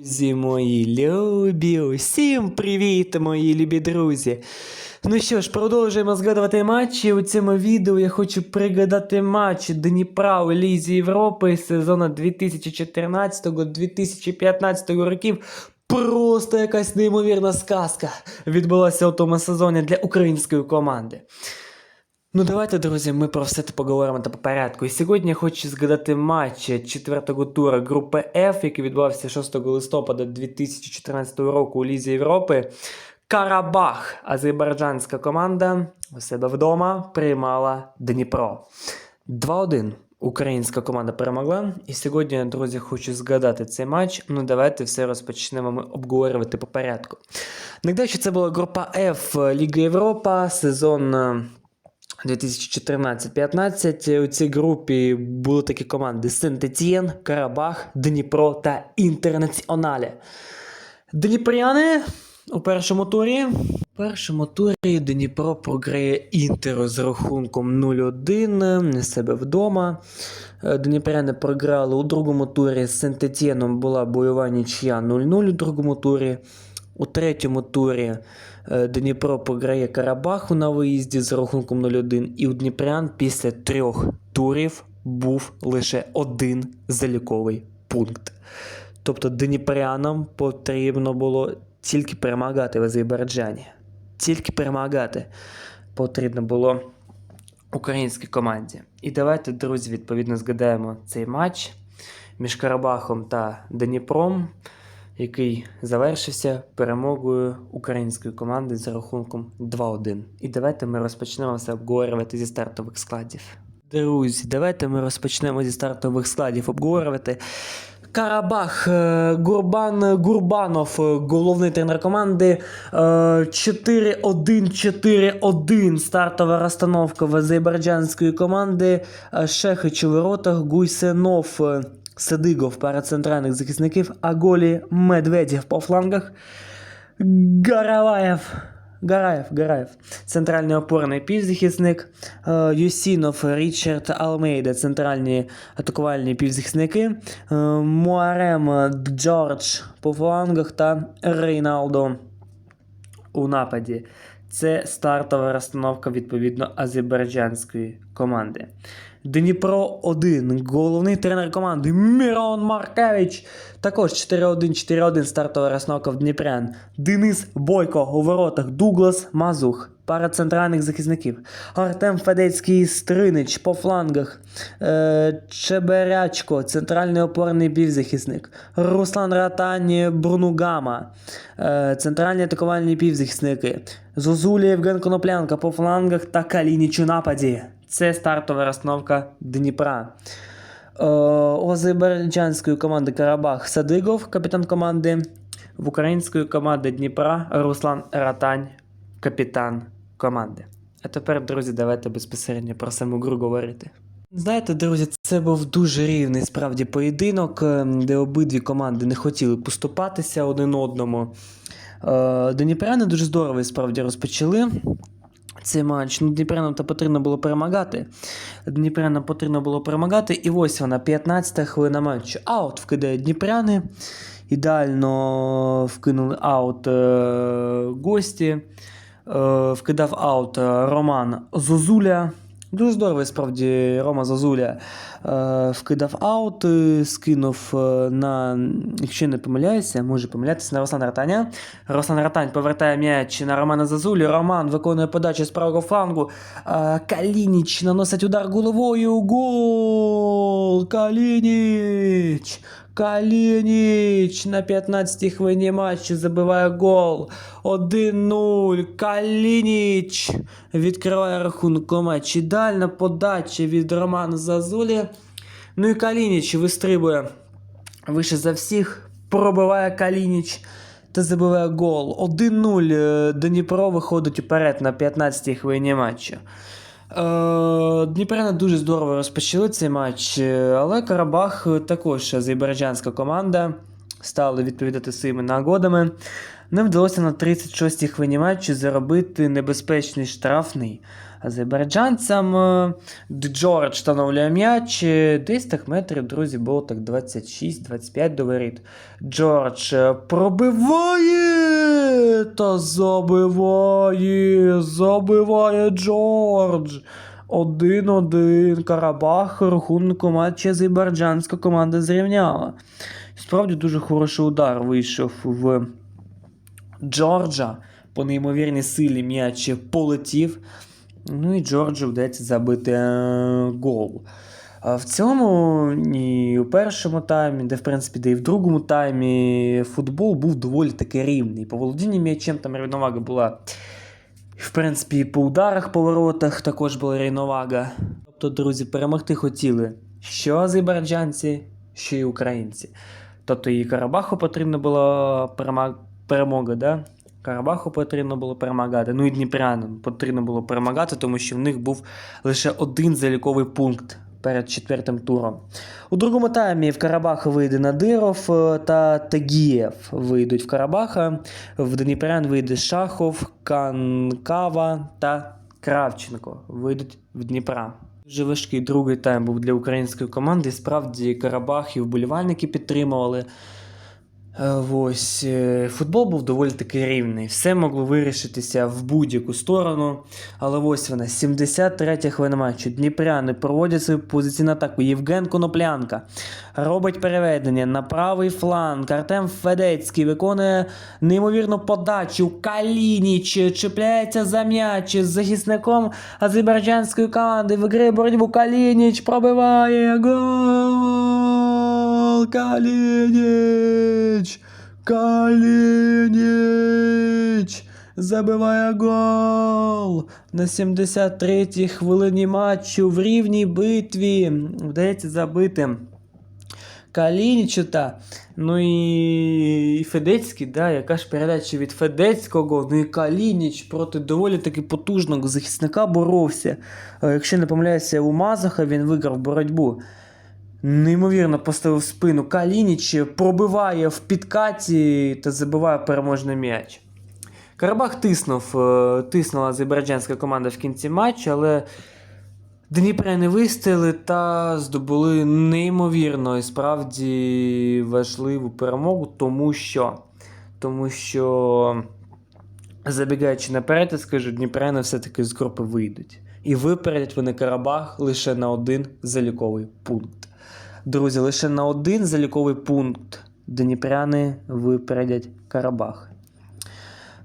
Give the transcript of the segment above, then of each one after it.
Друзі мої любі, усім привіт, мої любі друзі. Ну що ж, продовжуємо згадувати матчі. У цьому відео я хочу пригадати матч Дніпра у Лізі Європи сезону 2014-2015 років. Просто якась неймовірна сказка відбулася у тому сезоні для української команди. Ну давайте, друзі, ми про все це поговоримо та по порядку. І сьогодні я хочу згадати матч четвертого тура групи F, який відбувався 6 листопада 2014 року у Лізі Європи. Карабах, азербайджанська команда у себе вдома приймала Дніпро. 2-1. Українська команда перемогла. І сьогодні, друзі, хочу згадати цей матч. Ну, давайте все розпочнемо ми обговорювати по порядку. Нагадаю, це була група F Ліга Європа, сезон. Е, 2014-15 у цій групі були такі команди Сент-Етьєн, Карабах, Дніпро та Інтернаціонале. Дніпряни у першому турі. У першому турі Дніпро програє Інтеру з рахунком 0-1 не себе вдома. Е, Дніпряни програли у другому турі з Сент-Етьєном була бойова нічия 0-0 у другому турі. У третьому турі е, Дніпро програє Карабаху на виїзді з рахунком 0-1, і у Дніпрян після трьох турів був лише один заліковий пункт. Тобто Дніпрянам потрібно було тільки перемагати в Азербайджані. Тільки перемагати потрібно було українській команді. І давайте, друзі, відповідно згадаємо цей матч між Карабахом та Дніпром який завершився перемогою української команди за рахунком 2-1. І давайте ми розпочнемо все обговорювати зі стартових складів. Друзі, давайте ми розпочнемо зі стартових складів обговорювати. Карабах, е, Гурбан Гурбанов, е, головний тренер команди. е, 4-1-4-1. Стартова розстановка в азербайджанської команди. Е, Шехич у воротах, Гуйсенов, Садигов пара центральних захисників, Аголі Медведєв по флангах. Гараваєв. Гараєв, Гараєв. Центральний опорний півзахисник. Е, Юсінов, Річард Алмейда, центральні атакувальні півзахисники. Е, Муарем Джордж по флангах та Рейналдо у нападі. Це стартова розстановка відповідно азербайджанської команди. Дніпро 1. Головний тренер команди Мірон Маркевич. Також 4-1-4-1 стартова розстановка в Дніпрян. Денис Бойко у воротах. Дуглас Мазух. Пара центральних захисників. Артем Федецький Стринич по флангах. Е, Чеберячко, центральний опорний півзахисник. Руслан Ратань Брунугама. Е, центральні атакувальні півзахисники. Зозулі Євген Коноплянка по флангах та Калініч у нападі. Це стартова розстановка Дніпра. Е, азербайджанської команди Карабах Садигов, капітан команди. В української команди Дніпра Руслан Ратань, капітан команди. А тепер, друзі, давайте безпосередньо про саму гру говорити. Знаєте, друзі, це був дуже рівний справді поєдинок, е, де обидві команди не хотіли поступатися один одному. Е, Дніпряни дуже здорово і справді розпочали цей матч. Ну, Дніпрянам то потрібно було перемагати. Дніпрянам потрібно було перемагати. І ось вона, 15 хвилина матчу. Аут вкидає Дніпряни. Ідеально вкинули аут е, гості. Е, вкидав аут е, Роман Зозуля. Дуже здорово, справді, Рома Зозуля е, вкидав аут, скинув на, якщо не помиляюся, може помилятися на Руслана Ратаня. Руслан Ратань повертає м'яч на Романа Зазулі. Роман виконує подачу з правого флангу. Калініч наносить удар головою. Гол! Калініч! Калініч на 15-й хвилині матчу забиває гол. 1-0. Калініч відкриває рахунок у матчі. Ідеальна подача від Романа Зазулі. Ну і Калініч вистрибує вище за всіх. Пробиває Калініч та забиває гол. 1-0. Е, Дніпро виходить уперед на 15-й хвилині матчу. Е, Дніпряни дуже здорово розпочали цей матч, е, але Карабах також азербайджанська команда стали відповідати своїми нагодами. Не вдалося на 36-й хвилині матчу заробити небезпечний штрафний. азербайджанцям. Е, Джордж встановлює м'яч. Десь так метрів, друзі, було так 26-25 до. Джордж пробиває та забиває. Забиває Джордж. 1-1 Карабах рахунку матчі азербайджанська команда зрівняла. Справді дуже хороший удар вийшов в Джорджа. По неймовірній силі м'яч полетів. Ну і Джорджу вдається забити е, гол. В цілому, і у першому таймі, де в принципі, де і в другому таймі футбол був доволі таки рівний. По володінні м'ячем там рівновага була. В принципі, по ударах, поворотах також була рівновага. Тобто, друзі, перемогти хотіли що азербайджанці, що й українці. Тобто і Карабаху потрібна була перемога, перемога да? Карабаху потрібно було перемагати. Ну і Дніпрянам потрібно було перемагати, тому що в них був лише один заліковий пункт перед четвертим туром. У другому таймі в Карабаха вийде Надиров е, та Тагієв вийдуть в Карабаха. В Дніпрян вийде Шахов, Канкава та Кравченко вийдуть в Дніпра. Дуже важкий другий тайм був для української команди. Справді Карабах і вболівальники підтримували. Е, Ось е, футбол був доволі таки рівний. Все могло вирішитися в будь-яку сторону. Але ось вона, 73 хвилина матчу. Дніпряни проводять свою позиційну атаку. Євген Коноплянка робить переведення на правий фланг. Артем Федецький виконує неймовірну подачу. Калініч чіпляється за м'яч з захисником азербайджанської команди. Виграє боротьбу Калініч пробиває гол! Калініч! Калініч! Забиває гол! На 73-й хвилині матчу в рівній битві вдається забити Калінічута. Ну і, і Федецький, да, яка ж передача від Федецького, ну і Калініч проти доволі таки потужного захисника боровся. Е, Якщо не помиляюся, у Мазаха він виграв боротьбу. Неймовірно поставив спину. Калініч пробиває в підкаті та забиває переможний м'яч. Карабах тиснув, е, тиснула азербайджанська команда в кінці матчу, але Дніпряни вистояли та здобули неймовірно і справді важливу перемогу, тому що, тому що забігаючи наперед, я скажу, Дніпряни все-таки з групи вийдуть. І випередять вони Карабах лише на один заліковий пункт. Друзі, лише на один заліковий пункт Дніпряни випередять Карабах.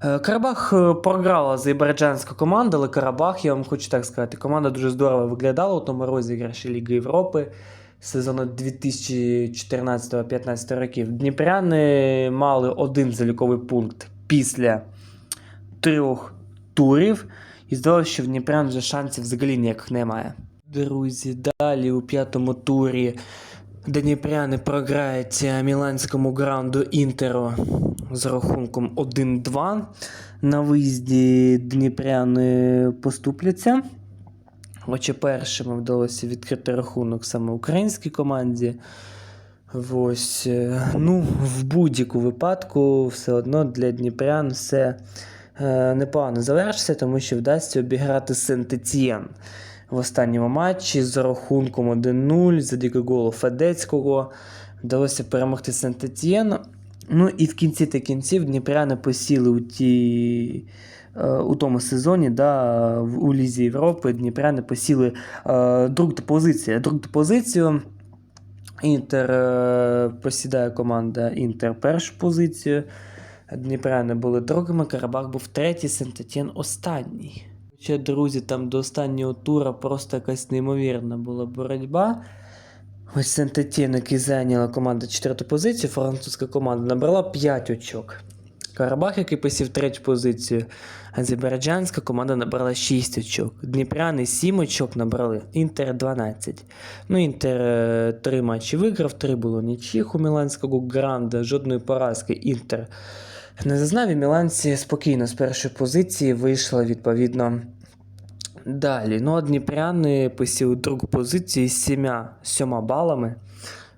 Е, Карабах е, програла азербайджанська команда, але Карабах, я вам хочу так сказати, команда дуже здорово виглядала у тому розіграші Ліги Європи сезону 2014-15 років. Дніпряни мали один заліковий пункт після трьох турів. І здалося, що в Дніпрян вже шансів взагалі ніяких немає. Друзі, далі у п'ятому турі Дніпряни програють е, міланському граунду Інтеру з рахунком 1-2. На виїзді Дніпряни поступляться. Хоча першими вдалося відкрити рахунок саме українській команді. Ось, е, ну, в будь-яку випадку, все одно для Дніпрян все е, непогано завершиться, тому що вдасться обіграти Сент-Етьєн в останньому матчі з рахунком 1-0 завдяки голу Федецького. Вдалося перемогти Сент-Етьєн. Ну і в кінці та кінців Дніпряни посіли у ті. е, У тому сезоні, да, у Лізі Європи Дніпряни посіли е, другу позицію. Другу позицію Інтер е, посідає команда Інтер першу позицію. Дніпряни були другими, Карабах був третій, Сент-Етьєн останній. Ще, друзі, там до останнього тура просто якась неймовірна була боротьба. Ось Сент-Етьєн, який зайняла команда четверту позицію, французька команда набрала 5 очок. Карабах, який посів третю позицію, азербайджанська команда набрала 6 очок. Дніпряни 7 очок набрали, Інтер 12. Ну, Інтер 3 матчі виграв, 3 було нічих у Міланського гранда, жодної поразки. Інтер не зазнав і Міланці спокійно з першої позиції вийшла відповідно далі. Ну, Дніпряни посіли другу позицію з 7, 7 балами.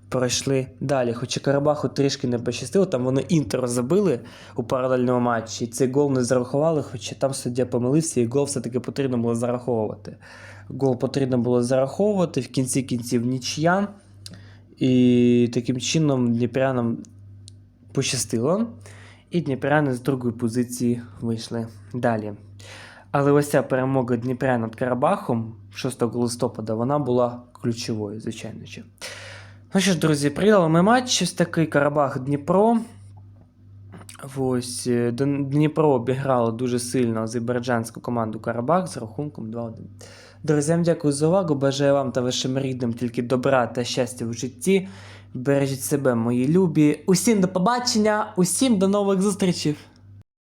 пройшли далі. Хоча Карабаху трішки не пощастило, там вони інтер забили у паралельному матчі. Цей гол не зарахували, хоча там суддя помилився, і гол все-таки потрібно було зараховувати. Гол потрібно було зараховувати в кінці кінців нічия. І таким чином Дніпрянам пощастило. І Дніпряни з другої позиції вийшли далі. Але ось ця перемога Дніпрян над Карабахом 6 листопада вона була ключовою, звичайно. Ну що ж, друзі, прийняли ми матч. Ось такий Карабах Дніпро. Ось е, Дніпро обіграло дуже сильно азербайджанську команду Карабах з рахунком 2-1. Друзі, дякую за увагу. Бажаю вам та вашим рідним тільки добра та щастя в житті. Бережіть себе, мої любі. Усім до побачення, усім до нових зустрічей!